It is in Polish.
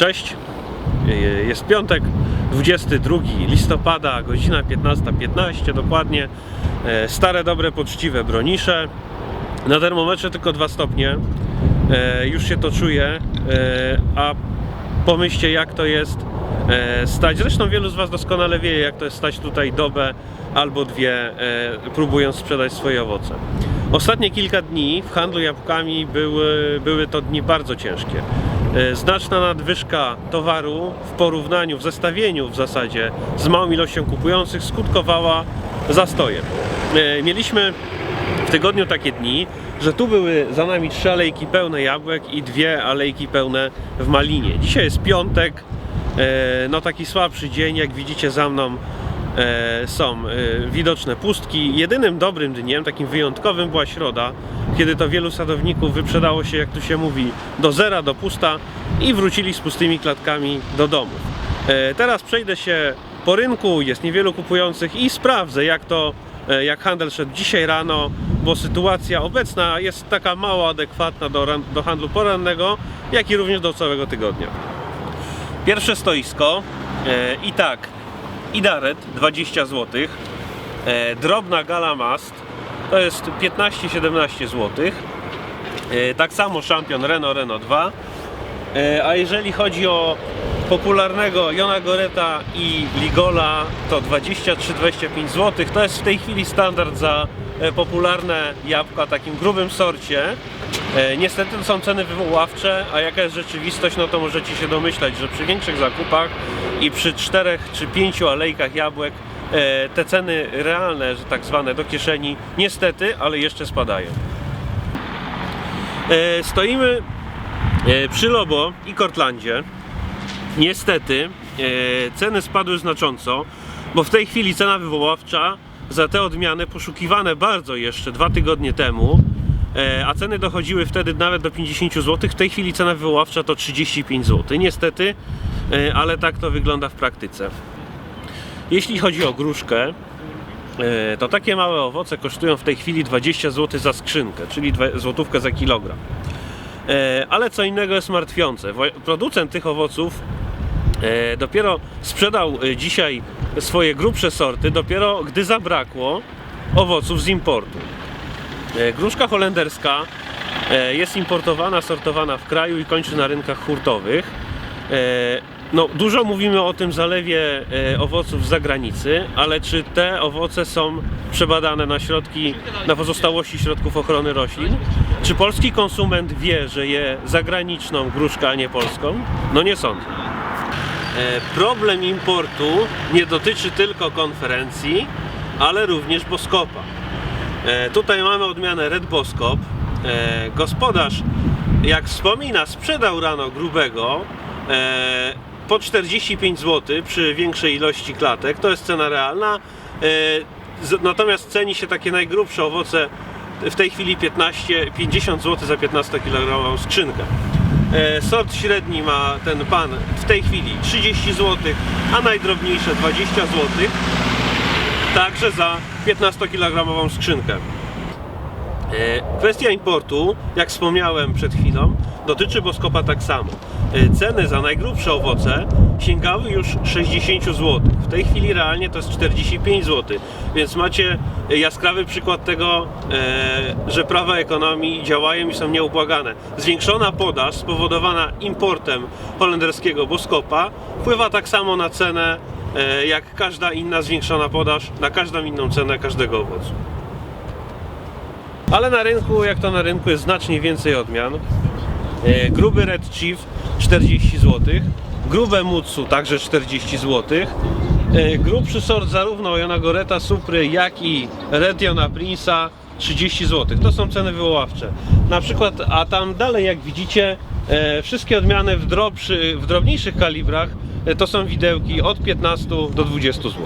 Cześć, jest piątek, 22 listopada, godzina 15.15 dokładnie. E, Stare, dobre, poczciwe bronisze. Na termometrze tylko 2 stopnie. E, Już się to czuje, e, a pomyślcie jak to jest stać. Zresztą wielu z Was doskonale wie, jak to jest stać tutaj dobę albo dwie, próbując sprzedać swoje owoce. Ostatnie kilka dni w handlu jabłkami były, były to dni bardzo ciężkie. E, Znaczna nadwyżka towaru w porównaniu, w zestawieniu w zasadzie z małą ilością kupujących skutkowała zastojem. E, Mieliśmy w tygodniu takie dni, że tu były za nami trzy alejki pełne jabłek i dwie alejki pełne w malinie. Dzisiaj jest piątek, e, no taki słabszy dzień, jak widzicie za mną są widoczne pustki. Jedynym dobrym dniem, takim wyjątkowym była środa, kiedy to wielu sadowników wyprzedało się, jak tu się mówi, do zera, do pusta i wrócili z pustymi klatkami do domów. E, Teraz przejdę się po rynku, jest niewielu kupujących i sprawdzę, jak to, e, jak handel szedł dzisiaj rano, bo sytuacja obecna jest taka mało adekwatna do, do handlu porannego, jak i również do całego tygodnia. Pierwsze stoisko e, i tak, Idaret 20 zł, drobna Galamast to jest 15-17 zł, e, tak samo szampion Renault Renault 2, e, a jeżeli chodzi o popularnego Jona Goreta i Ligola to 23-25 zł, to jest w tej chwili standard za e, popularne jabłka w takim grubym sorcie. Niestety to są ceny wywoławcze, a jaka jest rzeczywistość, no to możecie się domyślać, że przy większych zakupach i przy czterech czy pięciu alejkach jabłek te ceny realne, że tak zwane do kieszeni, niestety, ale jeszcze spadają. E, Stoimy e, przy Lobo i Cortlandzie. Niestety e, ceny spadły znacząco, bo w tej chwili cena wywoławcza za te odmiany poszukiwane bardzo jeszcze dwa tygodnie temu, e, a ceny dochodziły wtedy nawet do 50 zł. W tej chwili cena wywoławcza to 35 zł. Niestety, e, ale tak to wygląda w praktyce. Jeśli chodzi o gruszkę, e, to takie małe owoce kosztują w tej chwili 20 zł za skrzynkę, czyli złotówkę za kilogram. E, Ale co innego jest martwiące. Producent tych owoców e, dopiero sprzedał dzisiaj swoje grubsze sorty, dopiero gdy zabrakło owoców z importu. Gruszka holenderska jest importowana, sortowana w kraju i kończy na rynkach hurtowych. No, dużo mówimy o tym zalewie e, owoców z zagranicy, ale czy te owoce są przebadane na środki, na pozostałości środków ochrony roślin? Czy polski konsument wie, że je zagraniczną gruszkę, a nie polską? No nie sądzę. E, Problem importu nie dotyczy tylko konferencji, ale również Boskopa. E, Tutaj mamy odmianę Red Boskop. E, Gospodarz, jak wspomina, sprzedał rano grubego e, po 45 zł przy większej ilości klatek. To jest cena realna. E, Natomiast ceni się takie najgrubsze owoce w tej chwili 15, 50 zł za 15 kg skrzynkę. E, Sort średni ma ten pan w tej chwili 30 zł, a najdrobniejsze 20 zł. Także za 15-kilogramową skrzynkę. E, Kwestia importu, jak wspomniałem przed chwilą, dotyczy Boskopa tak samo. E, Ceny za najgrubsze owoce sięgały już 60 zł. W tej chwili realnie to jest 45 zł. Więc macie jaskrawy przykład tego, e, że prawa ekonomii działają i są nieubłagane. Zwiększona podaż spowodowana importem holenderskiego Boskopa wpływa tak samo na cenę, jak każda inna zwiększona podaż, na każdą inną cenę każdego owocu. Ale na rynku, jak to na rynku, jest znacznie więcej odmian. E, Gruby Red Chief 40 zł, grube Mutsu także 40 zł. E, Grubszy sort zarówno Jona Goreta Supry, jak i Red Jona Prince'a 30 zł. To są ceny wywoławcze. Na przykład, a tam dalej jak widzicie, e, wszystkie odmiany w, drobszy, w drobniejszych kalibrach to są widełki od 15 do 20 zł.